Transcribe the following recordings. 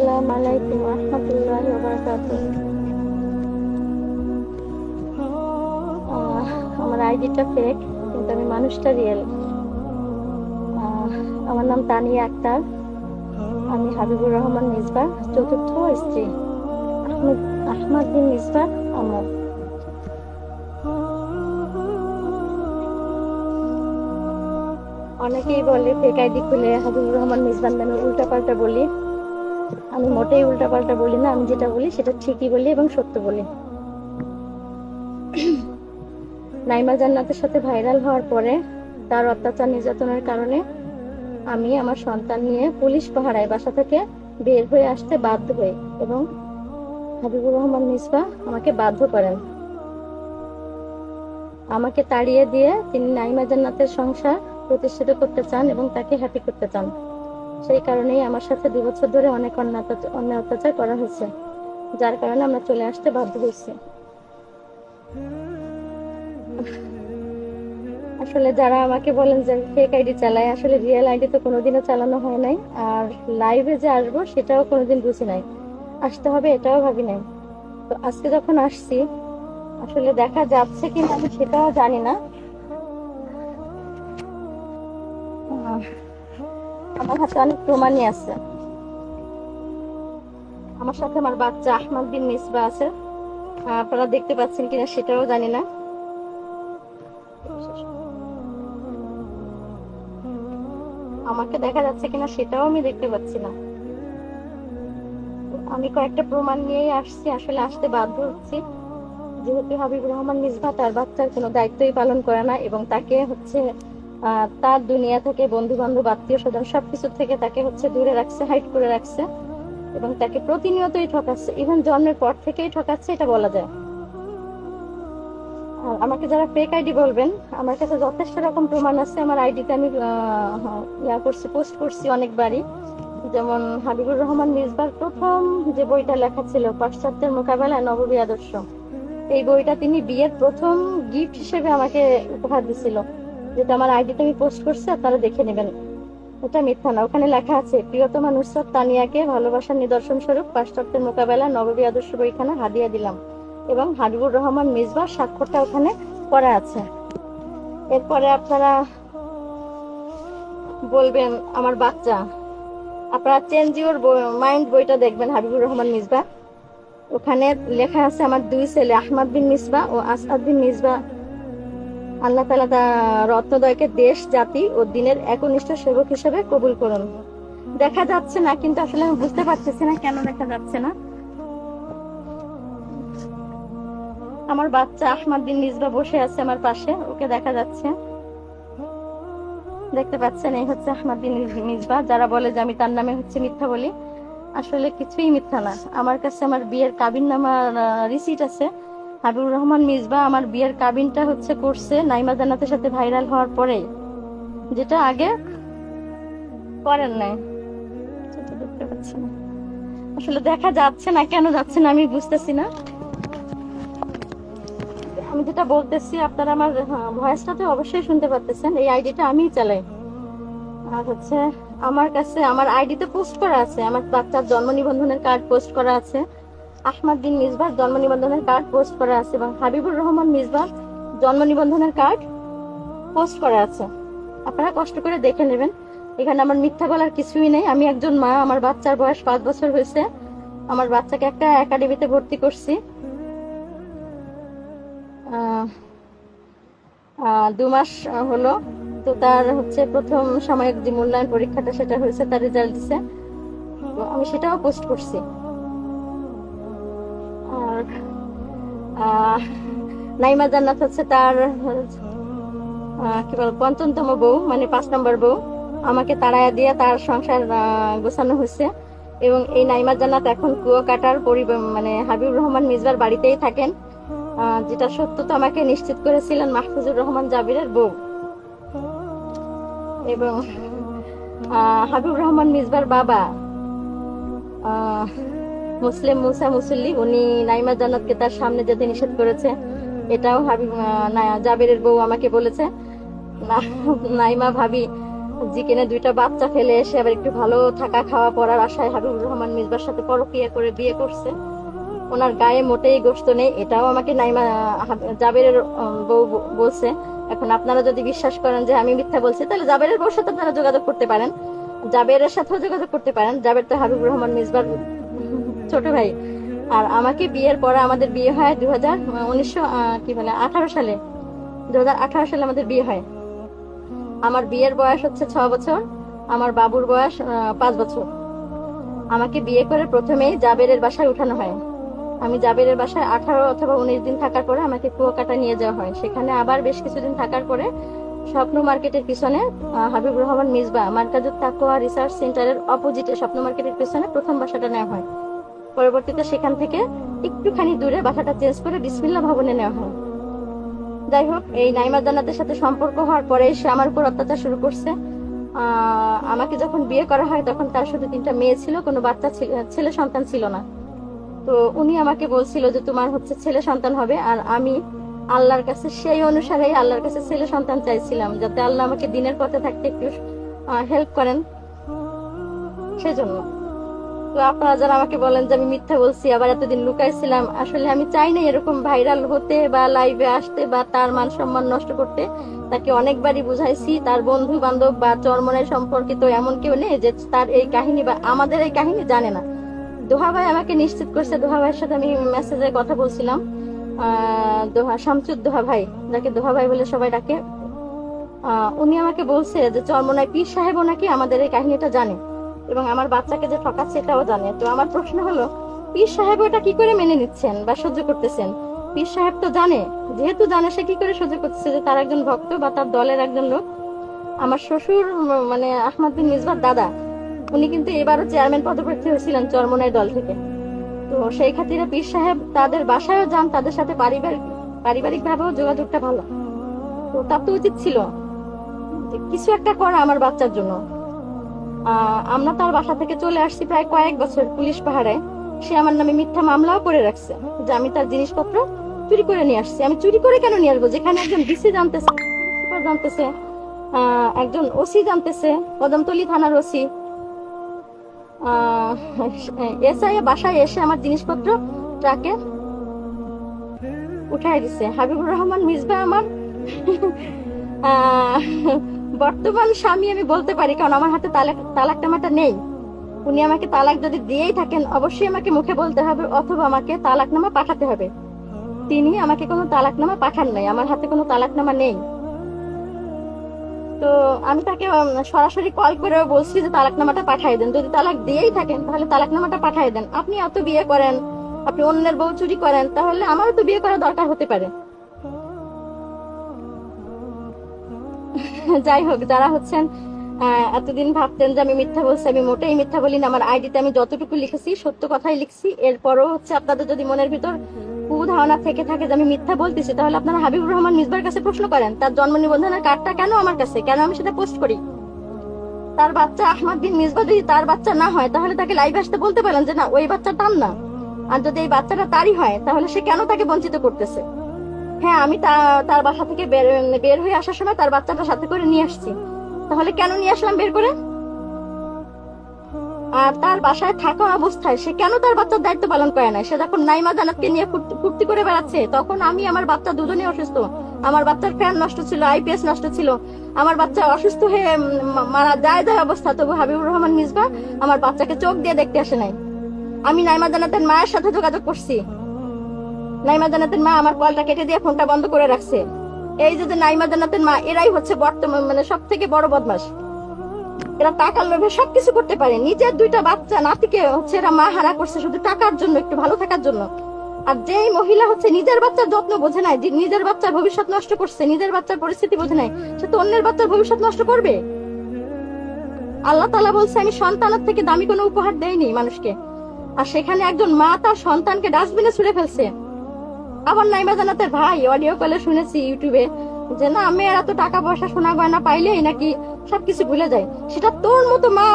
আসসালামু আলাইকুম রহমতুল্লাহ আমার আইডিটা ফেক কিন্তু আমি মানুষটা রিয়েল আমার নাম তানিয়া আক্তার। আমি হাবিবুর রহমান মিসবা, চতুর্থ স্ত্রী। আহমেদ, আহমদ বিন মিসবা আমার অনেকেই বলে ফেক আইডি খুলে হাবিবুর রহমান মিসবান নামে উল্টাপাল্টা বলি। আমি মোটেই উল্টাপাল্টা বলি না, আমি যেটা বলি সেটা ঠিকই বলি এবং সত্য বলি। নাইমা জান্নাতের সাথে ভাইরাল হওয়ার পরে তার অত্যাচার, নির্যাতনের কারণে আমি আমার সন্তান নিয়ে পুলিশ পাহারায় বাসা থেকে বের হয়ে আসতে বাধ্য হই এবং হাবিবুর রহমান মিসবা আমাকে বাধ্য করেন। আমাকে তাড়িয়ে দিয়ে তিনি নাইমা জান্নাতের সংসার প্রতিষ্ঠিত করতে চান এবং তাকে হ্যাপি করতে চান। সেই কারণেই আমার সাথে দুই বছর ধরে অনেক অন্যায় অত্যাচার- করা হয়েছে, যার কারণে আমরা চলে আসতে বাধ্য হয়েছি। আসলে যারা আমাকে বলেন যে ফেক আইডি চালায় আসলে রিয়েল আইডি তো কোনোদিনও চালানো হয় নাই, আর লাইভে যে আসব সেটাও কোনোদিন বুঝি নাই। আসতে হবে এটাও ভাবি নাই। তো আজকে যখন আসছি, আসলে দেখা যাচ্ছে কিনা আমি সেটাও জানি না। আমার হাতে অনেক প্রমাণই আছে। আমার সাথে আমার বাচ্চা আহমদ বিন মিসবা আছে। আপনারা দেখতে পাচ্ছেন কিনা সেটাও জানি না। আমাকে দেখা যাচ্ছে কিনা সেটাও আমি দেখতে পাচ্ছি না। আমি কয়েকটা প্রমাণ নিয়েই আসছি, আসলে আসতে বাধ্য হচ্ছি। যেহেতু হাবিবুর রহমান মিসবা তার বাচ্চার কোনো দায়িত্বই পালন করে না এবং তাকে হচ্ছে তার দুনিয়া থেকে বন্ধু বান্ধব আত্মীয় স্বজন সবকিছু থেকে তাকে হচ্ছে দূরে রাখছে হাইট করে রাখছে এবং তাকে প্রতিনিয়তই ঠকাচ্ছে। ইভেন জন্মের পর থেকেই ঠকাচ্ছে, এটা বলা যায়। আর আমাকে যারা ফেক আইডি বলবেন, আমার কাছে যথেষ্ট রকম প্রমাণ আছে। আমার আইডিতে আমি ইয়া করছি পোস্ট করছি অনেকবারই। যেমন হাবিবুর রহমান মিসবার প্রথম যে বইটা লেখা ছিল, পাশ্চাত্যের মোকাবেলায় নববী আদর্শ। এই বইটা তিনি বিয়ের প্রথম গিফট হিসেবে আমাকে উপহার দিছিল। যেটা আমার আইডিতে আমি পোস্ট করছি, আপনারা দেখে নেবেন। এটা মিথ্যা না। ওখানে লেখা আছে, প্রিয়তমা নুসরাত তানিয়াকে ভালোবাসার নিদর্শন স্বরূপ পাশ্চাত্যের মোকাবেলায় নববী আদর্শ বইখানা হাদিয়া দিলাম এবং হাবিবুর রহমান মিসবার স্বাক্ষরটা ওখানে করা আছে। এরপরে আপনারা বলবেন, আমার বাচ্চা। আপনারা চেঞ্জ ইউর মাইন্ড বইটা দেখবেন, হাবিবুর রহমান মিসবা। ওখানে লেখা আছে, আমার দুই ছেলে, আহমদ বিন মিসবা ও আসাদ বিন মিসবা আল্লাহ তালা রত্নদয়কে দেশ, জাতি ও দিনের একনিষ্ঠ সেবক হিসেবে কবুল করুন। দেখা যাচ্ছে না, কিন্তু আসলে আমি বুঝতে পারতেছি না কেন দেখা যাচ্ছে না। আমার বাচ্চা আহমদ বিন বসে আছে আমার পাশে, ওকে দেখা যাচ্ছে। দেখতে পাচ্ছেন, এই হচ্ছে আহমদ বিন মিসবা, যারা বলে যে আমি তার নামে হচ্ছে মিথ্যা বলি। আসলে কিছুই মিথ্যা না। আমার কাছে আমার বিয়ের কাবিন নামার রিসিট আছে। হাবিবুর রহমান মিসবা আমার বিয়ের কাবিনটা হচ্ছে করছে নাইমা জান্নাতের সাথে ভাইরাল হওয়ার পরে যেটা আগে করেন নাই। আসলে দেখা যাচ্ছে না, কেন যাচ্ছে না আমি বুঝতেছি না। আমি যেটা বলতেছি, আপনারা আমার ভয়েসটা তো অবশ্যই শুনতে পারতেছেন, এই আইডিটা আমিই চালাই। আর হচ্ছে, আমার কাছে, আমার আইডিতে পোস্ট করা আছে, আমার বাচ্চার জন্ম নিবন্ধনের কার্ড পোস্ট করা আছে। আহমদ বিন মিসবার জন্ম নিবন্ধনের কার্ড পোস্ট করা আছে এবং হাবিবুর রহমান মিসবার জন্ম নিবন্ধনের কার্ড পোস্ট করা আছে। আপনারা কষ্ট করে দেখে নেবেন। এখানে আমার মিথ্যা বলার কিছুই নেই। আমি একজন মা, আমার বাচ্চার বয়স পাঁচ বছর হয়েছে। আমার বাচ্চাকে একটা একাডেমিতে ভর্তি করছি। দু মাস হলো। তো তার হচ্ছে প্রথম সাময়িক যে মূল্যায়ন পরীক্ষাটা, সেটা হয়েছে, তার রেজাল্ট দিছে। আমি সেটাও পোস্ট করছি। আর নাইমা জান্নাত হচ্ছে তার কি বল, পঞ্চমতম বউ মানে পাঁচ নম্বর বউ। আমাকে তাড়ায়া দিয়ে তার সংসার গোছানো হয়েছে। এবং এই নাইমা জান্নাত এখন কুয়াকাটার পরিবার মানে হাবিব রহমান মিজবার বাড়িতেই থাকেন। যেটা সত্য তো আমাকে নিশ্চিত করেছিলেন মাহফুজুর রহমান জাবিরের বউ। এবং হাবিব রহমান মিজবার বাবা। মুসলিম মুসা মুসল্লি, উনি নাইমা জান্নাতকে তার সামনে যেতে নিষেধ করেছে। এটাও হাবিব জাবিরের বউ আমাকে বলেছে। নাইমা ভাবি জিকেনে দুইটা বাচ্চা ফেলে এসে আবার একটু ভালো থাকা খাওয়া পড়ার আশায় হাবিবুর রহমান মিসবার সাথে পরকিয়া করে বিয়ে করছে। ওনার গায়ে মোটেই গোস্ত নেই, এটাও আমাকে নাইমা জাবেরের বউ বলছে। এখন আপনারা যদি বিশ্বাস করেন যে আমি মিথ্যা বলছি, তাহলে জাবেরের বউর সাথে আপনারা যোগাযোগ করতে পারেন। জাবেরের সাথেও যোগাযোগ করতে পারেন। জাবের তো হাবিবুর রহমান মিসবার ছোট ভাই। আর আমাকে বিয়ের পরে আমাদের বিয়ে হয় দু হাজার উনিশশো কি বলে আঠারো সালে। দু হাজার আঠারো সালে আমাদের বিয়ে হয়। আমার বিয়ের বয়স হচ্ছে ছ বছর আমার বাবুর বয়স পাঁচ বছর। আমাকে বিয়ে করে প্রথমেই জাবেরের বাসায় উঠানো হয়। আমি জাবেরের বাসায় আঠারো অথবা উনিশ দিন থাকার পরে আমাকে কুয়াকাটা নিয়ে যাওয়া হয়। সেখানে আবার বেশ কিছুদিন থাকার পরে স্বপ্ন মার্কেটের পিছনে আহ, হাবিবুর রহমান মিসবা মার্কাজুত তাকুয়া রিসার্চ সেন্টারের অপোজিটে স্বপ্ন মার্কেটের পিছনে প্রথম বাসাটা নেওয়া হয়। পরবর্তীতে সেখান থেকে একটুখানি দূরে বাসাটা চেঞ্জ করে বিসমিল্লা ভবনে নেওয়া হয়। যাই হোক, এই নাইমা জান্নাতের সাথে সম্পর্ক হওয়ার পরে সে আমার উপর অত্যাচার শুরু করছে। আমাকে যখন বিয়ে করা হয় তখন তার শুধু তিনটা মেয়ে ছিল, কোনো বাচ্চা ছিল- সন্তান ছিল না। তো উনি আমাকে বলছিল যে তোমার হচ্ছে ছেলে সন্তান হবে আর আমি আল্লাহর কাছে, সেই অনুসারেই আল্লাহর কাছে ছেলে সন্তান চাইছিলাম, যাতে আল্লাহ আমাকে দিনের পথে থাকতে একটু হেল্প করেন। সেজন্য। তো আপনারা যারা আমাকে বলেন যে আমি মিথ্যা বলছি, আবার এতদিন লুকাইছিলাম, আসলে আমি চাই না এরকম ভাইরাল হতে বা লাইভে আসতে বা তার মান সম্মান নষ্ট করতে। তাকে অনেকবারই বুঝাইছি, তার বন্ধু বান্ধব বা চরমনের সম্পর্কিত এমন কেউ নেই যে তার এই কাহিনী বা আমাদের এই কাহিনী জানে না। দোহা ভাই আমাকে নিশ্চিত করছে, দোহা ভাইয়ের সাথে আমি মেসেজে কথা বলছিলাম। দোহা শামচুদ দোহা ভাই, যাকে দোহা ভাই বলে সবাই ডাকে। উনি আমাকে বলছে যে চরমনায় পীর সাহেব নাকি আমাদের এই কাহিনীটা জানে। এবং আমার বাচ্চাকে যে ঠকাচ্ছে এটাও জানে। তো আমার প্রশ্ন হলো, পীর সাহেব ওটা কি করে মেনে নিচ্ছেন বা সহ্য করতেছেন? পীর সাহেব তো জানে, যেহেতু জানে সে কি করে সহ্য করতেছে যে তার একজন ভক্ত বা তার দলের একজন লোক? আমার শ্বশুর মানে আহমদ বিন মিসবার দাদা, উনি কিন্তু এবারও চেয়ারম্যান পদপ্রার্থী হয়েছিলেন চরমনাই দল থেকে। তো সেই খাতিরে পীর সাহেব তাদের বাসায়ও যান, তাদের সাথে পারিবারিক পারিবারিক ভাবেও যোগাযোগটা ভালো। তো তার তো উচিত ছিল। কিছু একটা করা আমার বাচ্চার জন্য। আমরা তার বাসা থেকে চলে আসছি প্রায় কয়েক বছর পুলিশ পাহাড়ে। সে আমার নামে মিথ্যা মামলাও করে রাখছে, যে আমি তার জিনিসপত্র চুরি করে নিয়ে আসছি। আমি চুরি করে কেন নিয়ে আসব? যেখানে একজন ডিসি জানতেছে সুপার জানতেছে একজন ওসি জানতেছে, কদমতলি থানার ওসি। এসআই বাসায় এসে আমার জিনিসপত্র ট্রাকে উঠাই দিছে। হাবিবুর রহমান মিসবা আমার। বর্তমান স্বামী আমি বলতে পারি, কারণ আমার হাতে তালাক তালাক নামাটা নেই। উনি আমাকে তালাক যদি দিয়েই থাকেন, অবশ্যই আমাকে মুখে বলতে হবে, অথবা আমাকে তালাকনামা পাঠাতে হবে। তিনি আমাকে কোনো তালাকনামা পাঠান নাই, আমার হাতে কোনো তালাকনামা নেই। তো আমি তাকে সরাসরি কল করে বলছি যে তালাকনামাটা পাঠিয়ে দেন। যদি তালাক দিয়েই থাকেন, তাহলে তালাকনামাটা পাঠিয়ে দেন। আপনি এত বিয়ে করেন, আপনি অন্যের বউ চুরি করেন, তাহলে আমারও তো বিয়ে করা দরকার হতে পারে। যাই হোক, যারা হচ্ছেন এতদিন ভাবতেন যে আমি মিথ্যা বলছি, আমি মোটেই মিথ্যা বলি না। আমার আইডিতে আমি যতটুকু লিখেছি, সত্য কথাই লিখছি। এরপরও হচ্ছে আপনাদের যদি মনের ভিতর কুধারণা থেকে থাকে যে আমি মিথ্যা বলতেছি, তাহলে আপনারা হাবিবুর রহমান মিসবার কাছে প্রশ্ন করেন, তার জন্ম নিবন্ধনের কার্ডটা কেন আমার কাছে? কেন আমি সেটা পোস্ট করি? তার বাচ্চা আহমদ বিন মিসবা যদি তার বাচ্চা না হয়, তাহলে তাকে লাইভ আসতে বলতে পারেন যে না, ওই বাচ্চা তার না। আর যদি এই বাচ্চাটা তারই হয়, তাহলে সে কেন তাকে বঞ্চিত করতেছে? হ্যাঁ আমি তার বাসা থেকে বের বের হয়ে আসার সময় তার বাচ্চাটা সাথে করে নিয়ে আসছি। তাহলে কেন নিয়ে আসলাম বের করে? আর তার বাসায় থাকা অবস্থায় সে কেন তার বাচ্চার দায়িত্ব পালন করে না সে যখন নাইমা জানাতকে নিয়ে ফুর্তি করে বেড়াচ্ছে, তখন আমি আমার বাচ্চা দুজনেই অসুস্থ। আমার বাচ্চার ফ্যান নষ্ট ছিল আইপিএস নষ্ট ছিল। আমার বাচ্চা অসুস্থ হয়ে মারা যায় যায় অবস্থা। তবু হাবিবুর রহমান মিসবা আমার বাচ্চাকে চোখ দিয়ে দেখতে আসে নাই। আমি নাইমা জানাতের মায়ের সাথে যোগাযোগ করছি। নাইমা জানাতের মা আমার কলটা কেটে দিয়ে ফোনটা বন্ধ করে রাখছে। এই যে নাইমা জানাতের মা, এরাই হচ্ছে বর্তমান মানে সব থেকে বড় বদমাস এরা টাকার লোভে সবকিছু করতে পারে। নিজের দুইটা বাচ্চা, নাতিকে হচ্ছে এরা মা হারা করছে শুধু টাকার জন্য, একটু ভালো থাকার জন্য। আর যেই মহিলা হচ্ছে নিজের বাচ্চার যত্ন বোঝে নাই নিজের বাচ্চার ভবিষ্যৎ নষ্ট করছে, নিজের বাচ্চার পরিস্থিতি বোঝে নাই, সে তো অন্যের বাচ্চার ভবিষ্যৎ নষ্ট করবে? আল্লাহ তালা বলছে, আমি সন্তানের থেকে দামি কোনো উপহার দেয়নি মানুষকে। আর সেখানে একজন মা তার সন্তানকে ডাস্টবিনে ছুড়ে ফেলছে। আবার নাইমা জানাতের ভাই, অডিও কলে শুনেছি ইউটিউবে, যে না, মেয়েরা তো টাকা পয়সা সোনা গয়না পাইলেই নাকি সবকিছু ভুলে যায়। সেটা তোর মতো মা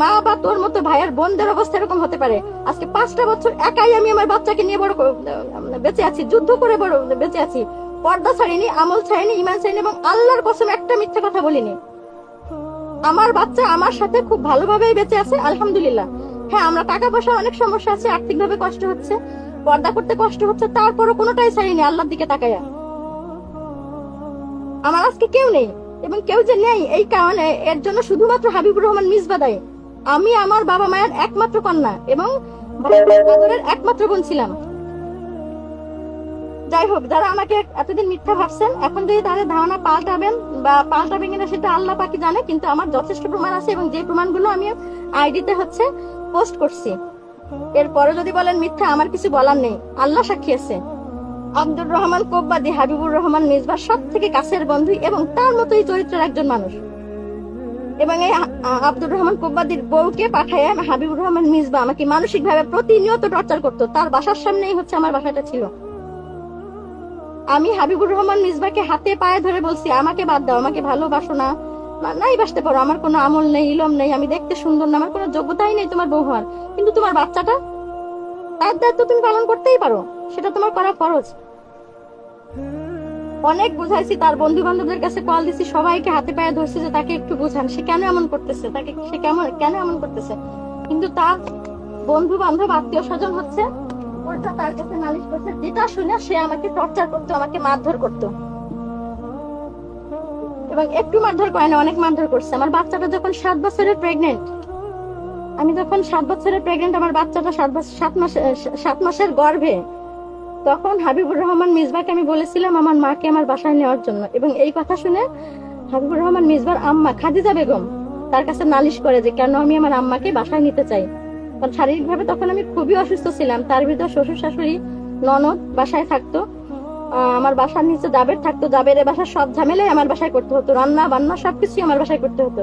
মা বা তোর মতো ভাইয়ের বোনদের অবস্থা এরকম হতে পারে। আজকে পাঁচটা বছর একাই আমি আমার বাচ্চাকে নিয়ে বড় বেঁচে আছি, যুদ্ধ করে বড় বেঁচে আছি। পর্দা ছাড়িনি, আমল ছাড়িনি ইমান ছাড়িনি এবং আল্লাহর কসম একটা মিথ্যে কথা বলিনি। আমার বাচ্চা আমার সাথে খুব ভালোভাবেই বেঁচে আছে, আলহামদুলিল্লাহ। হ্যাঁ আমরা টাকা পয়সা অনেক সমস্যা আছে, আর্থিকভাবে কষ্ট হচ্ছে। পর্দা করতে কষ্ট হচ্ছে, তারপরও কোনোটাই ছাড়িনি আল্লাহর দিকে তাকায়া। আমার আজকে কেউ নেই, এবং কেউ যে নেই এই কারণে এর জন্য শুধুমাত্র হাবিবুর রহমান মিসবা দায়ী। আমি আমার বাবা মায়ের একমাত্র কন্যা, এবং একমাত্র বোন ছিলাম। যাই হোক, যারা আমাকে এতদিন মিথ্যা ভাবছেন, এখন যদি তাদের ধারণা পাল্টাবেন বা পাল্টাবেন কিনা সেটা আল্লাহ পাকি জানে, কিন্তু আমার যথেষ্ট প্রমাণ আছে, এবং যে প্রমাণগুলো আমি আইডিতে হচ্ছে, পোস্ট করছি। এরপরে যদি বলেন মিথ্যা, আমার কিছু বলার নেই। আল্লাহ সাক্ষী আছে। আব্দুর রহমান কোব্বাদি হাবিবুর রহমান মিসবা সব থেকে কাছের বন্ধু এবং তার মতোই চরিত্রের একজন মানুষ। এবং এই আব্দুর রহমান কোব্বাদির বউকে পাঠায় হাবিবুর রহমান মিসবা আমাকে মানসিক ভাবে প্রতিনিয়ত টর্চার করতো। তার বাসার সামনেই হচ্ছে আমার বাসাটা ছিল। আমি হাবিবুর রহমান মিসবাকে হাতে পায়ে ধরে বলছি, আমাকে বাদ দাও, আমাকে ভালোবাসো না- নাই বাসতে পারো, আমার কোনো আমল নেই, ইলম নেই, আমি দেখতে সুন্দর না, আমার কোনো যোগ্যতাই নেই তোমার বউ হওয়ার। কিন্তু তোমার বাচ্চাটা, তার দায়িত্ব তুমি পালন করতেই পারো, সেটা তোমার করা ফরজ। অনেক বুঝাইছি, তার বন্ধু বান্ধবদের কাছে কল দিছি, সবাইকে হাতে পায়ে ধরছি যে তাকে একটু বোঝান, সে কেন এমন করতেছে? তাকে, সে কেমন, কেন এমন করতেছে? কিন্তু তার বন্ধু বান্ধব আত্মীয় স্বজন হচ্ছে, উল্টা তার কাছে নালিশ করছে, যেটা শুনে সে আমাকে টর্চার করতো, আমাকে মারধর করতো। এবং একটু মারধর করে না, অনেক মারধর করছে। আমার বাচ্চাটা যখন সাত বছরের প্রেগনেন্ট আমি যখন সাত বছরের প্রেগনেন্ট আমার বাচ্চাটা সাত বছর সাত মাসে, সাত মাসের গর্ভে, তখন হাবিবুর রহমান মিসবাকে আমি বলেছিলাম, আমার মাকে আমার বাসায় নেওয়ার জন্য। এবং এই কথা শুনে হাবিবুর রহমান মিসবার আম্মা খাদিজা বেগম তার কাছে নালিশ করে যে, কেন আমি আমার আম্মাকে বাসায় নিতে চাই? কারণ শারীরিকভাবে তখন আমি খুবই অসুস্থ ছিলাম। তার ভিতর শ্বশুর শাশুড়ি ননদ বাসায় থাকতো। আমার বাসার নিচে জাবের থাকতো, জাবের বাসার সব ঝামেলাই আমার বাসায় করতে হতো। রান্না, বান্না সবকিছু আমার বাসায় করতে হতো।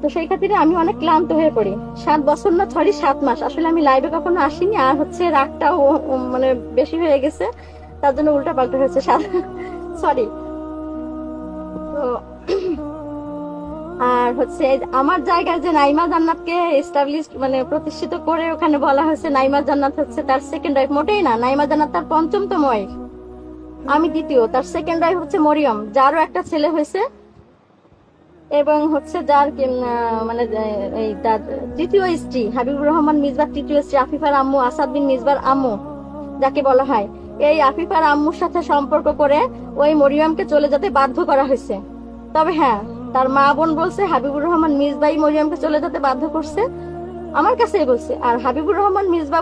তো সেই খাতিরে আমি অনেক ক্লান্ত হয়ে পড়ি। সাত বছর না সরি সাত মাস। আসলে আমি লাইভে কখনো আসিনি, আর হচ্ছে রাগটাও মানে বেশি হয়ে গেছে। তার জন্য উল্টা পাল্টা হয়েছে সরি আর হচ্ছে আমার জায়গায় যে নাইমা জান্নাতকে এস্টাবলিশ মানে প্রতিষ্ঠিত করে ওখানে বলা হয়েছে, নাইমা জান্নাত হচ্ছে তার সেকেন্ড ওয়াইফ মোটেই না, নাইমা জান্নাত তার পঞ্চমতম ওয়াইফ আমি দ্বিতীয়, তার সেকেন্ড ওয়াইফ হচ্ছে মরিয়ম, যারও একটা ছেলে হয়েছে। এবং হচ্ছে যার মানে এই তার তৃতীয় স্ত্রী, হাবিবুর রহমান মিসবার তৃতীয় স্ত্রী, আফিফার আম্মু, আসাদ বিন মিসবার আম্মু, যাকে বলা হয়। এই আফিফার আম্মুর সাথে সম্পর্ক করে ওই মরিয়মকে চলে যেতে বাধ্য করা হয়েছে। তবে হ্যাঁ তার মা বোন বলছে, হাবিবুর রহমান মিসবাই মরিয়মকে চলে যেতে বাধ্য করছে। আমার কাছেই বলছে, আর হাবিবুর রহমান মিসবা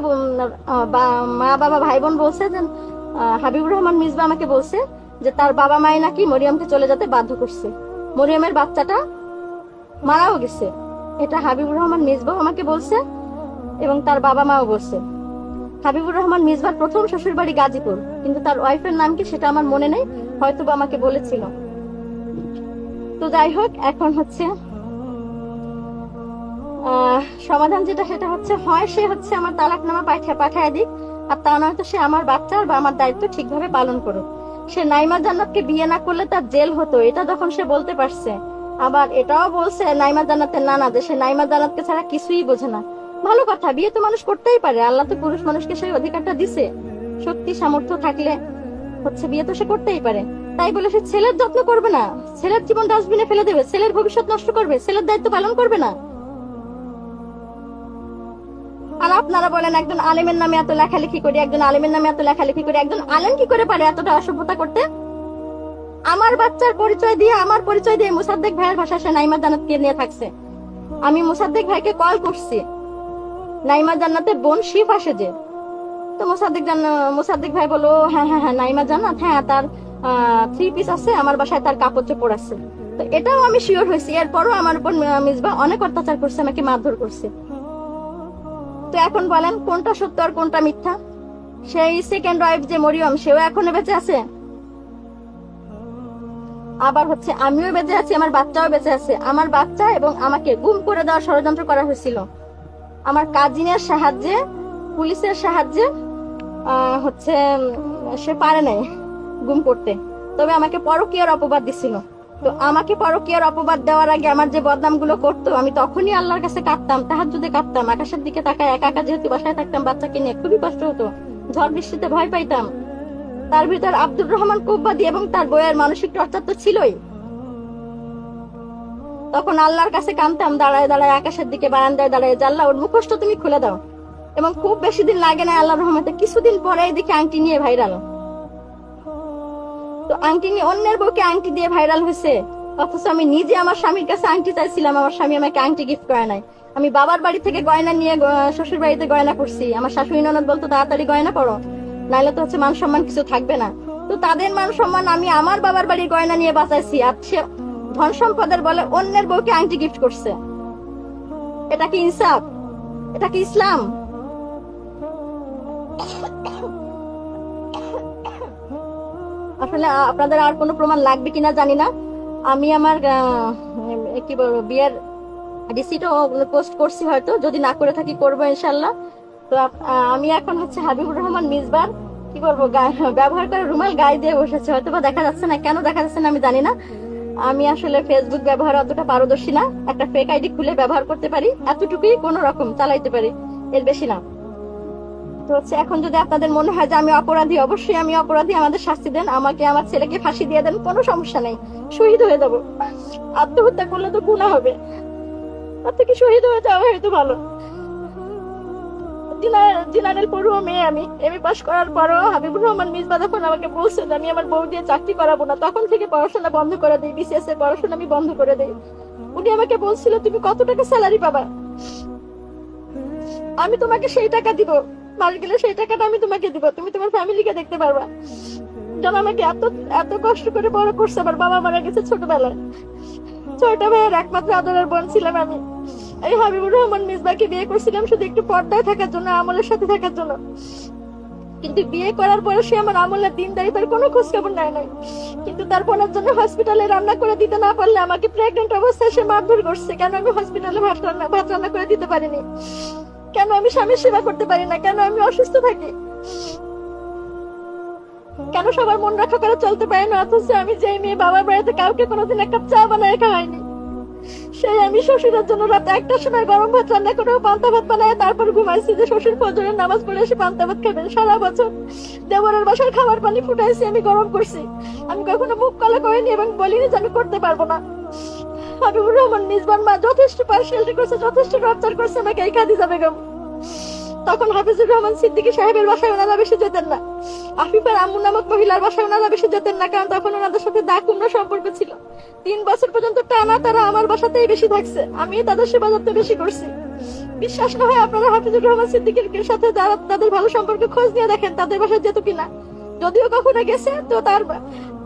মা বাবা ভাই বোন বলছে যে হাবিবুর রহমান মিসবা আমাকে বলছে যে, তার বাবা মাই নাকি মরিয়মকে চলে যেতে বাধ্য করছে। মরিয়মের বাচ্চাটা মারাও গেছে। এটা হাবিবুর রহমান মিসবাও আমাকে বলছে এবং তার বাবা মাও বলছে। হাবিবুর রহমান মিসবার প্রথম শ্বশুর বাড়ি গাজীপুর, কিন্তু তার ওয়াইফের নাম কি সেটা আমার মনে নেই হয়তো বা আমাকে বলেছিল। তো যাই হোক, এখন হচ্ছে সমাধান যেটা সেটা হচ্ছে হয়, সে হচ্ছে আমার তালাকনামা পাঠিয়ে পাঠায় দিক, আর তা নয়তো সে আমার বাচ্চার বা আমার দায়িত্ব ঠিকভাবে পালন করুক। সে নাইমা জান্নাতকে বিয়ে না করলে তার জেল হতো, এটা যখন সে বলতে পারছে। আবার এটাও বলছে, নাইমা জান্নাতের নানা, যে সে নাইমা জান্নাতকে ছাড়া কিছুই বোঝে না। ভালো কথা, বিয়ে তো মানুষ করতেই পারে, আল্লাহ তো পুরুষ মানুষকে সেই অধিকারটা দিছে। শক্তি সামর্থ্য থাকলে হচ্ছে বিয়ে তো সে করতেই পারে। তাই বলে সে ছেলের যত্ন করবে না। ছেলের জীবন ডাস্টবিনে ফেলে দেবে। ছেলের ভবিষ্যৎ নষ্ট করবে। ছেলের দায়িত্ব পালন করবে না। আর আপনারা বলেন, একজন আলেমের নামে এত লেখালেখি করি, একজন আলেমের নামে এত লেখালেখি করি, একজন আলেম কি করে পারে এতটা অসভ্যতা করতে? আমার বাচ্চার পরিচয় দিয়ে, আমার পরিচয় দিয়ে মুসাদ্দেক ভাইয়ের ভাষা সে নাইমা জান্নাতকে নিয়ে থাকছে? আমি মুসাদ্দেক ভাইকে কল করছি। নাইমা জান্নাতের বোন শিফ আসে যে তো মোসাদ্দেক জান, মোসাদ্দেক ভাই বলো হ্যাঁ হ্যাঁ হ্যাঁ নাইমা হ্যাঁ তার থ্রি পিস আছে, আমার বাসায় তার কাপড় চোপড় আছে। তো এটাও আমি শিওর হয়েছি। এরপরও আমার উপর মিসবা অনেক অত্যাচার করছে, আমাকে মারধর করছে। তো এখন বলেন, কোনটা সত্য আর কোনটা মিথ্যা? সেই সেকেন্ড ওয়াইফ যে মরিয়ম, সেও এখনও বেঁচে আছে? আবার হচ্ছে, আমিও বেঁচে আছি, আমার বাচ্চাও বেঁচে আছে। আমার বাচ্চা এবং আমাকে গুম করে দেওয়ার ষড়যন্ত্র করা হয়েছিল। আমার কাজিনের সাহায্যে পুলিশের সাহায্যে হচ্ছে সে পারে নাই গুম করতে। তবে আমাকে পরকীয়ার অপবাদ দিছিল। তো আমাকে পরকীয়ার অপবাদ দেওয়ার আগে আমার যে বদনামগুলো করতো, আমি তখনই আল্লাহর কাছে কাঁদতাম তাহার যদি কাঁদতাম, আকাশের দিকে তাকায়, একা একা যেহেতু বাসায় থাকতাম, বাচ্চাকে নিয়ে খুবই কষ্ট হতো, ঝড় বৃষ্টিতে ভয় পাইতাম। তার ভিতর আব্দুর রহমান কোব্বাদি এবং তার বইয়ের মানসিক টর্চার তো ছিলই। তখন আল্লাহর কাছে কামতাম দাঁড়ায় দাঁড়ায় আকাশের দিকে বারান্দায় দাঁড়ায় জাল্লা ওর মুখোশটা তুমি খুলে দাও। এবং খুব বেশি দিন লাগে না আল্লাহ রহমতে। কিছুদিন পরে দেখি আংটি নিয়ে ভাইরাল। তো আংটি নিয়ে অন্যের বউকে আংটি দিয়ে ভাইরাল হয়েছে। অথচ আমি নিজে আমার স্বামীর কাছে আংটি চাইছিলাম, আমার স্বামী আমাকে আংটি গিফট করে নাই। আমি বাবার বাড়ি থেকে গয়না নিয়ে শ্বশুর বাড়িতে গয়না করছি। আমার শাশুড়ি ননদ বলতো, তাড়াতাড়ি গয়না করো নাহলে তো হচ্ছে মান সম্মান কিছু থাকবে না। তো তাদের মান সম্মান আমি আমার বাবার বাড়ির গয়না নিয়ে বাঁচাইছি আর সে ধন সম্পদের বলে অন্যের বউকে আংটি গিফট করছে। এটা কি ইনসাফ? এটা কি ইসলাম? আসলে আপনাদের আর কোনো প্রমাণ লাগবে কিনা জানি না। আমি আমার কি বলব, বিয়ের রিসিটও পোস্ট করছি হয়তো। যদি না করে থাকি করব ইনশাল্লাহ। তো আমি এখন হচ্ছে হাবিবুর রহমান মিসবার, কি করব ব্যবহার করে রুমাল গায়ে দিয়ে বসেছে। হয়তো বা দেখা যাচ্ছে না, কেন দেখা যাচ্ছে না আমি জানি না। আমি আসলে ফেসবুক ব্যবহার অতটা পারদর্শী না। একটা ফেক আইডি খুলে ব্যবহার করতে পারি। এতটুকুই কোনো রকম চালাইতে পারি। এর বেশি না। তো হচ্ছে এখন যদি আপনাদের মনে হয় যে আমি অপরাধী, অবশ্যই আমি অপরাধী, আমাদের শাস্তি দেন, আমাকে, আমার ছেলেকে ফাঁসি দিয়ে দেন, কোনো সমস্যা নেই। শহীদ হয়ে যাব। আত্মহত্যা করলে তো গুণা হবে। তার থেকে শহীদ হয়ে যাওয়া হয়তো ভালো। জিনা- জিনানের পড়ুয়া মেয়ে আমি। এমএ পাস করার পরও হাবিবুর রহমান মিসবা যখন আমাকে বলছে যে, আমি আমার বউ দিয়ে চাকরি করাবো না। তখন থেকে পড়াশোনা বন্ধ করে দিই। বিসিএস এর পড়াশোনা আমি বন্ধ করে দিই। উনি আমাকে বলছিল, তুমি কত টাকা স্যালারি পাবা? আমি তোমাকে সেই টাকা দিব। মাস গেলে সেই টাকাটা আমি তোমাকে দিব, তুমি তোমার ফ্যামিলিকে দেখতে পারবা। যেন আমাকে এত এত কষ্ট করে বড় করছে, আমার বাবা মারা গেছে ছোটবেলায়। ছয়টা ভাইয়ের একমাত্র আদরের বোন ছিলাম আমি। এই হাবিবুর রহমান মিসবাকে বিয়ে করছিলাম শুধু একটু পর্দায় থাকার জন্য, আমলের সাথে থাকার জন্য। কিন্তু বিয়ে করার পরে সে আমার আমলের দিনদারি তার কোনো খোঁজ খবর নেয় নাই। কিন্তু তার বোনের জন্য হসপিটালে রান্না করে দিতে না পারলে আমাকে প্রেগনেন্ট অবস্থায় সে মারধর করছে। কেন আমি হসপিটালে ভাত রান্না ভাত রান্না করে দিতে পারিনি? কেন আমি স্বামীর সেবা করতে পারি না? কেন আমি অসুস্থ থাকি? কেন সবার মন রক্ষা করে চলতে পারি না? অথচ আমি যে মেয়ে বাবার বাড়িতে কাউকে কোনোদিন এক কাপ চা বানায় খাওয়াইনি। সেই আমি শ্বশুরের জন্য রাতে একটার সময় গরম ভাত রান্না করে পান্তা ভাত বানায়, তারপর ঘুমাইছি যে শ্বশুর ফজরের নামাজ পড়ে এসে পান্তা ভাত খাবেন। সারা বছর দেবরের বাসার খাবার পানি ফুটাইছি, আমি গরম করছি। আমি কখনো মুখ কলা করিনি এবং বলিনি যে আমি করতে পারব না। হাবিবুর রহমান নিজবান মা, যথেষ্ট পার্সিয়ালিটি করছে, যথেষ্ট টর্চার করছে, আমাকে এই খাদিজা বেগম তখন হাফিজুর রহমান সিদ্দিকী সাহেবের বাসায় ওনারা বেশি যেতেন না। আফিফার আম্মু নামক মহিলার বাসায় ওনারা বেশি যেতেন না, কারণ তখন ওনাদের সাথে দা কুমড়া সম্পর্ক ছিল। তিন বছর পর্যন্ত টানা তারা আমার বাসাতেই বেশি থাকছে। আমি তাদের সেবা যত্ন বেশি করছি। বিশ্বাস না হয় আপনারা হাফিজুর রহমান সিদ্দিকীর সাথে যারা তাদের ভালো সম্পর্কে খোঁজ নিয়ে দেখেন, তাদের বাসায় যেত কিনা। যদিও কখনো গেছে, তো তার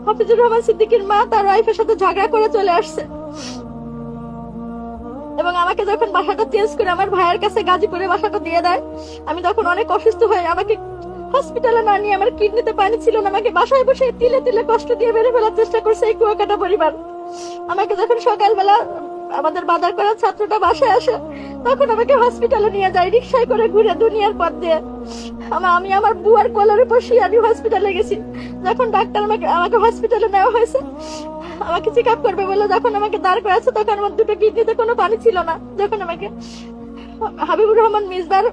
হাফিজুর রহমান সিদ্দিকীর মা তার ওয়াইফের সাথে ঝগড়া করে চলে আসছে। এবং আমাকে যখন বাসাটা চেঞ্জ করে আমার ভাইয়ের কাছে গাজীপুরে বাসাটা দিয়ে দেয়, আমি তখন অনেক অসুস্থ হয়ে আমাকে হসপিটালে না নিয়ে আমার কিডনিতে পানি ছিল না, আমাকে বাসায় বসে তিলে তিলে কষ্ট দিয়ে বেড়ে ফেলার চেষ্টা করছে এই কুয়াকাটা পরিবার। আমাকে যখন সকালবেলা আমাদের বাজার করার ছাত্রটা বাসায় আসে, তখন আমাকে হসপিটালে নিয়ে যায়, রিক্সায় করে ঘুরে দুনিয়ার পথ দিয়ে। আমা- আমি আমার বুয়ার কোলের উপর শুয়ে আমি হসপিটালে গেছি। যখন ডাক্তার আমাকে আমাকে হসপিটালে নেওয়া হয়েছে আমাকে চেক আপ করবে বলে যখন আমাকে দাঁড় করাচ্ছে, তখন আমার দুটো কিডনিতে কোনো পানি ছিল না। যখন আমাকে হাবিবুর রহমান মিসবার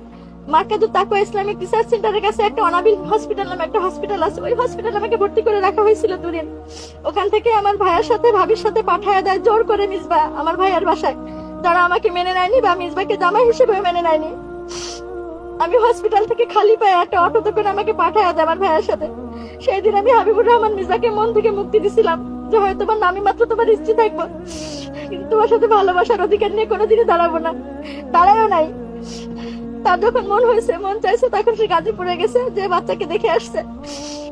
মার্কাজুর তাকুয়া ইসলামিক রিসার্চ সেন্টারের কাছে একটা অনাবিল হসপিটাল নামে একটা হসপিটাল আছে, ওই হসপিটালে আমাকে ভর্তি করে রাখা হয়েছিল দুদিন। ওখান থেকে আমার ভাইয়ের সাথে, ভাবির সাথে পাঠায় দেয় জোর করে মিসবা, আমার ভাইয়ের বাসায়। যারা আমাকে মেনে নেয়নি বা মিসবাকে জামাই হিসেবে মেনে নেয়নি। আমি হসপিটাল থেকে খালি পায়ে একটা অটোতে করে আমাকে পাঠায় দেয় আমার ভাইয়ের সাথে। সেই দিন আমি হাবিবুর রহমান মির্জাকে মন থেকে মুক্তি দিছিলাম। যে হয়তো তোমার নামই মাত্র তোমার স্ত্রী থাকব। কিন্তু তোমার সাথে ভালোবাসার অধিকার নিয়ে কোনোদিনই দাঁড়াবো না। দাঁড়ায়ও নাই। তার যখন মন হয়েছে, মন চাইছে, তখন সে গাজীপুরে গেছে, যে বাচ্চাকে দেখে আসছে।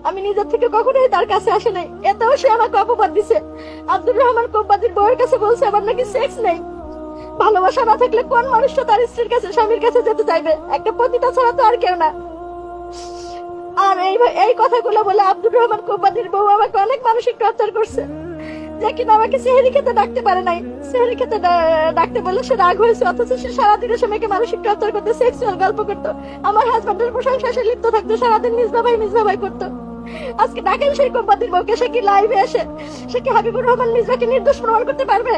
আমি নিজের থেকে কখনোই তার কাছে আসে নাই। এতেও সে আমাকে অপবাদ দিছে। আব্দুর রহমান কোম্পানির বউয়ের কাছে বলছে, আমার নাকি সেক্স নেই। ভালোবাসা না থাকলে কোন মানুষটা তার স্ত্রীর কাছে স্বামীর কাছে যেতে চাইবে? একটা পতিতা ছাড়া তো আর কেউ না। আর এই এই কথাগুলো বলে আব্দুর রহমান কোম্পানির বউ আমাকে অনেক মানসিক টর্চার করছে। যে কিনা আমাকে সেহেরি খেতে ডাকতে পারে নাই। সেহেরি খেতে ডাকতে বলে সে রাগ হয়েছে, অথচ সে সারাদিনের সময়কে মানসিক টর্চার করতে সেক্সুয়াল গল্প করতো। আমার হাজবেন্ডের প্রশংসা সে লিপ্ত থাকতো, সারাদিন নিজবা বাবাই নিজবা ভাই করতো। আজকে ডাকেন সেই কোম্পানির বউকে, সে কি লাইভে এসে? সে কি হাবিবুর রহমান মির্জাকে নির্দোষ প্রমাণ করতে পারবে?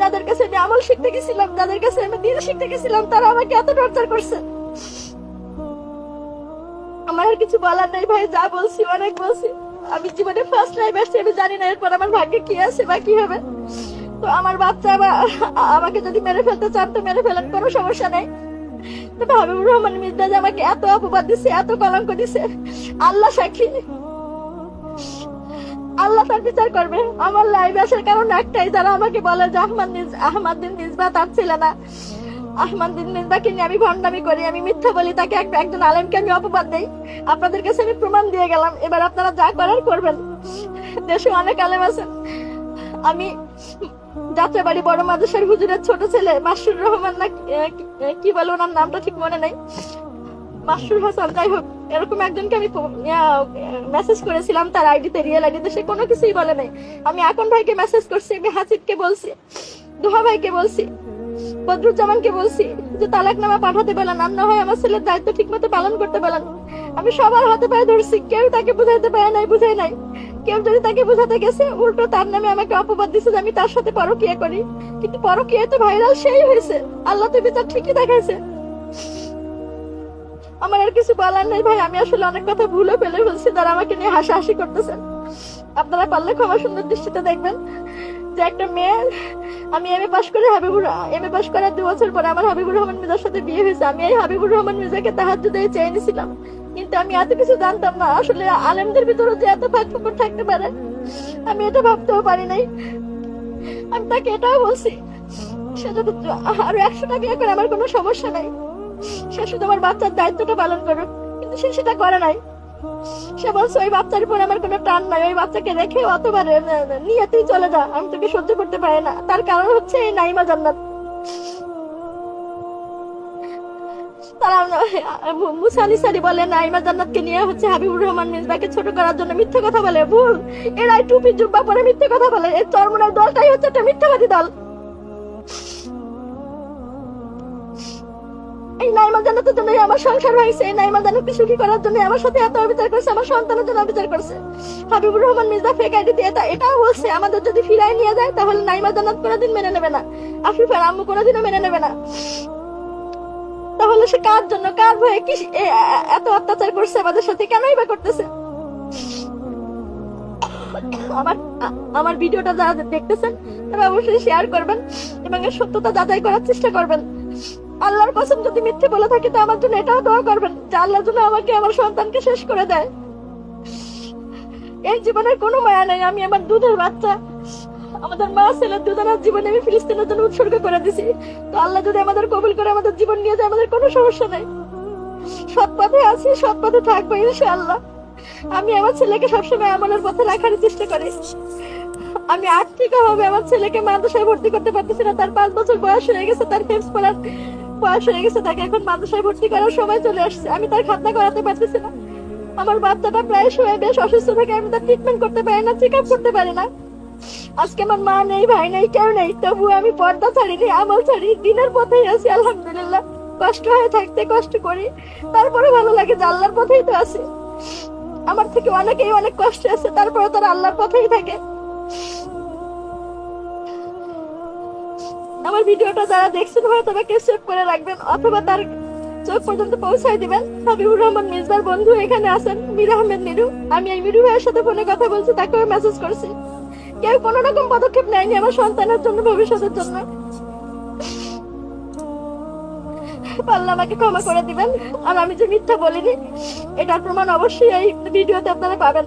যাদের কাছে আমি আমল শিখতে গেছিলাম যাদের কাছে আমি দিন শিখতে গেছিলাম, তারা আমাকে এত টর্চার করছে। আর কিছু বলার নেই, ভাই, যা বলছি, অনেক বলছি। আমি জীবনে ফার্স্ট টাইম আসছি আমি জানি না এরপর আমার ভাগ্যে কি আছে বা কি হবে। তো আমার বাচ্চা আমাকে যদি মেরে ফেলতে চান, তো মেরে ফেলেন কোনো সমস্যা নেই। তবে হাবিবুর রহমান মির্জা যে আমাকে এত অপবাদ দিছে, এত কলঙ্ক দিছে, আল্লাহ সাক্ষী। আল্লাহ তার বিচার করবে। আমার লাইভ আসার কারণ একটাই, যারা আমাকে বলে যে আহমদ নিজ আহমদিন নিজবা তার ছিল না। আহমদিন নিজবাকে নিয়ে আমি ভণ্ডামি করি, আমি মিথ্যা বলি, তাকে এক- একজন আলেমকে আমি অপবাদ দেই। আপনাদের কাছে আমি প্রমাণ দিয়ে গেলাম, এবার আপনারা যা করার করবেন। দেশে অনেক আলেম আছেন আমি যাত্রাবাড়ি বড় মাদ্রাসার হুজুরের ছোট ছেলে মাসুর রহমান না কি- বলে ওনার নামটা ঠিক মনে নেই। মাসুর হাসান, যাই হোক, এরকম একজনকে আমি মেসেজ করেছিলাম, তার আইডিতে রিয়েল আইডিতে, সে কোনো কিছুই বলে নাই। আমি আকন ভাইকে মেসেজ করছি, আমি হাসিবকে বলছি, দোহা ভাইকে বলছি বদরুজ্জামানকে বলছি যে তালাকনামা পাঠাতে বলেন আর না হয় আমার ছেলের দায়িত্ব ঠিক মতো পালন করতে বলেন আমি সবার হাতে পায়ে ধরছি, কেউ তাকে বুঝাইতে পারে নাই বুঝাই নাই। কেউ যদি তাকে বুঝাতে গেছে, উল্টো তার নামে আমাকে অপবাদ দিছে যে আমি তার সাথে পরকিয়া করি। কিন্তু পরকিয়া তো ভাইরাল সেই হয়েছে। আল্লাহ তো বিচার ঠিকই দেখাইছে। আমার আর কিছু বলার নেই ভাই, আমি আসলে অনেক কথা ভুলে ফেলে ফেলছি, তারা আমাকে নিয়ে হাসাহাসি করতেছেন। আপনারা পারলে ক্ষমা সুন্দর দৃষ্টিতে দেখবেন। যে একটা মেয়ে, আমি এম এ পাশ করে হাবিবুর এম এ পাশ করার দু বছর পরে আমার হাবিবুর রহমান মির্জার সাথে বিয়ে হয়েছে। আমি এই হাবিবুর রহমান মির্জাকে তাহার যদি চেয়ে নিছিলাম কিন্তু আমি এত কিছু জানতাম না। আসলে আলেমদের ভিতরে যে এত ফাঁক থাকতে পারে, আমি এটা ভাবতেও পারি নাই। আমি তাকে এটাও বলছি, সে যদি আরও একশো টাকা করে, আমার কোনো সমস্যা নাই। সে শুধু আমার বাচ্চার দায়িত্বটা পালন করুক, কিন্তু সে সেটা করে নাই। সে বলছে, ওই বাচ্চার উপর আমার কোনো টান নাই, ওই বাচ্চাকে রেখে অতবার নিয়ে তুই চলে যা, আমি তোকে সহ্য করতে পারি না। তার কারণ হচ্ছে এই নাইমা জান্নাত। তারা মু- মুসা আলি সারি বলে, নাইমা জান্নাতকে নিয়ে হচ্ছে হাবিবুর রহমান মির্জাকে ছোট করার জন্য মিথ্যে কথা বলে, ভুল। এরাই টুপি জুব্বা পরে মিথ্যে কথা বলে এই চরমনের দলটাই হচ্ছে একটা মিথ্যাবাদী দল। এই আমার সংসার এই সুখী করার জন্য আমার সাথে এত অবিচার আমার সন্তানের জন্য অবিচার হাবিবুর রহমান মির্জা ফেক আইডি দিয়ে এটাও বলছে, আমাদের যদি নিয়ে যায়, তাহলে কোনোদিন মেনে নেবে না। আম্মু কোনোদিনও মেনে নেবে না। তাহলে সে কার জন্য, কার ভয়ে কি এত অত্যাচার করছে আমাদের সাথে কেনই বা করতেছে? আমার আমার ভিডিওটা যারা দেখতেছেন, তারা অবশ্যই শেয়ার করবেন এবং এর সত্যতা যাচাই করার চেষ্টা করবেন। আল্লাহর কসম যদি মিথ্যে বলে থাকে, তো আমার জন্য এটাও দোয়া করবেন যে আল্লাহ যেন আমাকে, আমার সন্তানকে শেষ করে দেয়। এই জীবনের কোনো মায়া নেই, আমি আমার দুধের বাচ্চা। আমাদের মা ছেলের দুজনের জীবনে আমি ফিলিস্তিনের জন্য উৎসর্গ করে দিছি। তো আল্লাহ যদি আমাদের কবুল করে, আমাদের জীবন নিয়ে যায়, আমাদের কোনো সমস্যা নাই। সৎ পথে আছি, সৎ পথে থাকব, ইনশাআল্লাহ। আমি আমার ছেলেকে সবসময় আমলের পথে রাখার চেষ্টা করি। আমি আর্থিকভাবে আমার ছেলেকে মাদ্রাসায় ভর্তি করতে পারতেছি না, তার পাঁচ বছর বয়স হয়ে গেছে, তার হেলথ পড়ার বয়স হয়ে গেছে, তাকে এখন মাদ্রাসায় ভর্তি করার সময় চলে আসছে। আমি তার খাতনা করাতে পারতেছি না। আমার বাচ্চাটা প্রায় সময় বেশ অসুস্থ থাকে আমি তার ট্রিটমেন্ট করতে পারি না চেক আপ করতে পারি না। আজকে আমার মা নেই, ভাই নেই, কেউ নেই তবু আমি পর্দা ছাড়িনি, আমল ছাড়ি, দিনের পথেই আছি, আলহামদুলিল্লাহ। কষ্ট হয়ে থাকতে কষ্ট করি তারপরে ভালো লাগে যে আল্লাহর পথেই তো আছি। আমার থেকে অনেকেই অনেক কষ্ট আছে তারপরে তারা আল্লাহর পথেই থাকে। আমার ভিডিওটা যারা দেখছেন হয়তো বা কেউ সেভ করে রাখবেন, অথবা তার চোখ পর্যন্ত পৌঁছায় দিবেন। হাবিবুর রহমান মির্জার বন্ধু এখানে আছেন, মীর আহমেদ নিরু আমি এই মিরু ভাইয়ের সাথে ফোনে কথা বলছি তাকেও মেসেজ করছি। কেউ কোনো রকম পদক্ষেপ নেয়নি আমার সন্তানের জন্য, ভবিষ্যতের জন্য। পারলে আমাকে ক্ষমা করে দিবেন। আর আমি যে মিথ্যা বলিনি, এটার প্রমাণ অবশ্যই এই ভিডিওতে আপনারা পাবেন।